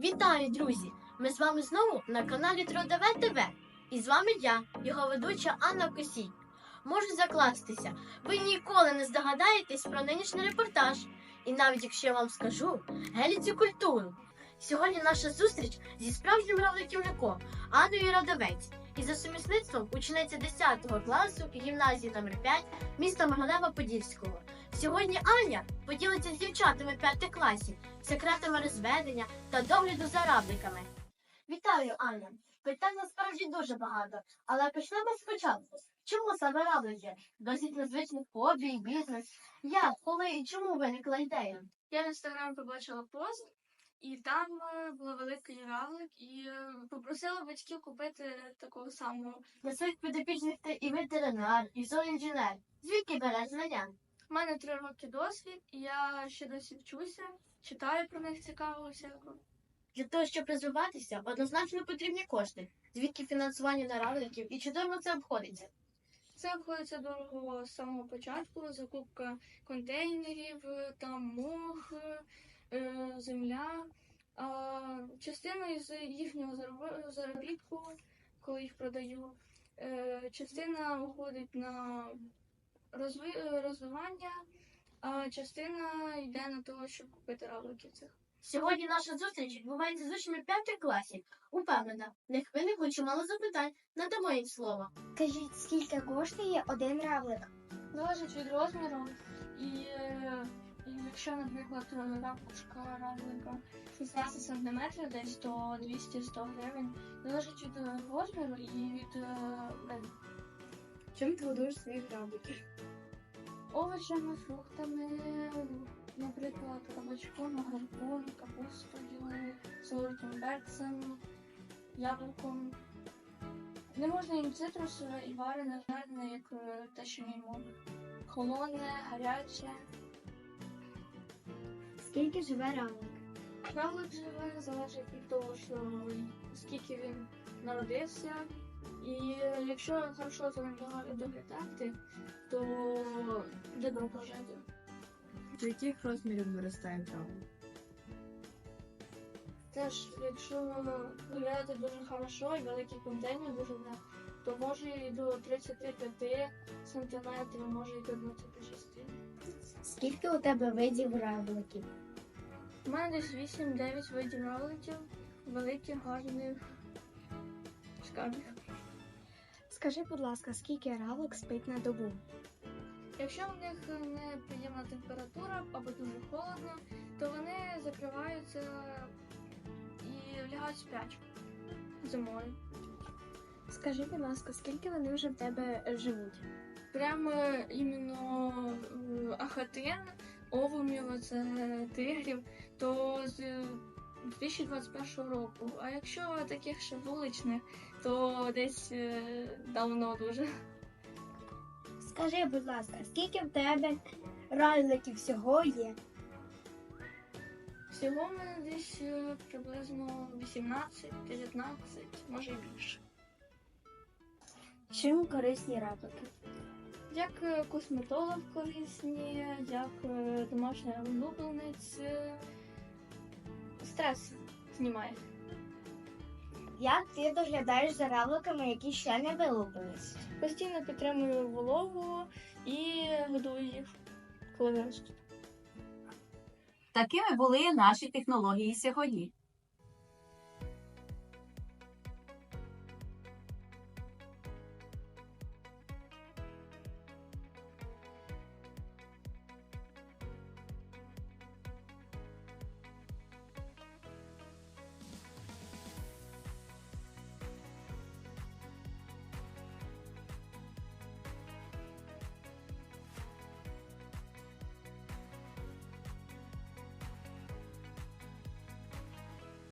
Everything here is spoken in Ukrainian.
Вітаю, друзі! Ми з вами знову на каналі Трудове ТВ. І з вами я, його ведуча Анна Косій. Можу закластися, ви ніколи не здогадаєтесь про нинішній репортаж. І навіть якщо я вам скажу, геліцю культуру. Сьогодні наша зустріч зі справжнім равликівником Анною Радовець і за сумісництвом учениця 10 класу гімназії номер 5 міста Могилева Подільського. Сьогодні Аня поділиться з дівчатами 5 класів секретами розведення та догляду за равликами. Вітаю, Аня! Питань насправді дуже багато, але почнемо спочатку. Чому саме равлики? Досить незвичних хобі і бізнес. Як, коли і чому виникла ідея? Я в інстаграм побачила пост, і там е, був великий равлик, і е, попросила батьків купити такого самого. На своїх підопічних ти і ветеринар, і зооінженер. Звідки береш знання? У мене три роки досвід, і я ще досі вчуся, читаю про них цікаво всякого. Для того, щоб розвиватися, однозначно потрібні кошти. Звідки фінансування на равликів і чи дорого це обходиться? Це обходиться дорого з самого початку, закупка контейнерів, там мох, е, земля. Частина із їхнього зароб- заробітку, коли їх продаю, е, частина уходить на розви- розвивання, а частина йде на те, щоб купити равликів цих. Сьогодні наша зустріч відбувається з учнями 5 класів. Упевнена, в них виникло чимало запитань. Надамо їм слово. Скажіть, скільки коштує один равлик? Залежить від розміру, і, е, і якщо, наприклад, ракушка равлика 16 см десь, то 200-100 гривень. Залежить від розміру і від е. Чим ти годуєш своїх равликів? овочами, фруктами, наприклад, кабачком, огірком, капустою, солодким перцем, яблуком. Не можна їм цитрусове і варене, жарене, як е, те, що їмо. Холодне, гаряче. Скільки живе равлик? Равлик живе залежить від того, що скільки він народився. І якщо хорошо за ним доглядати, то буде довго жити. До яких розмірів виростає травма? Теж, якщо доглядати дуже хорошо і великий контейнер дуже то може і до 35 сантиметрів, може і до 26. Скільки у тебе видів равликів? У мене десь 8-9 видів равликів, великих, гарних, шкарних. Скажи, будь ласка, скільки равлик спить на добу? Якщо у них неприємна температура або дуже холодно, то вони закриваються і лягають спячку зимою. Скажи, будь ласка, скільки вони вже в тебе живуть? Прямо іменно е, ахатин, овумів, це тигрів, то з 2021 року. А якщо таких ще вуличних, то десь е, давно дуже. Скажи, будь ласка, скільки в тебе равликів всього є? Всього в мене десь е, приблизно 18-19, може і більше. Чим корисні равлики? Як е, косметолог корисні, як домашня улюбленець. Стрес знімає. Як ти доглядаєш за равликами, які ще не вилупились? Постійно підтримую вологу і годую їх, коли виростуть. Такими були наші технології сьогодні.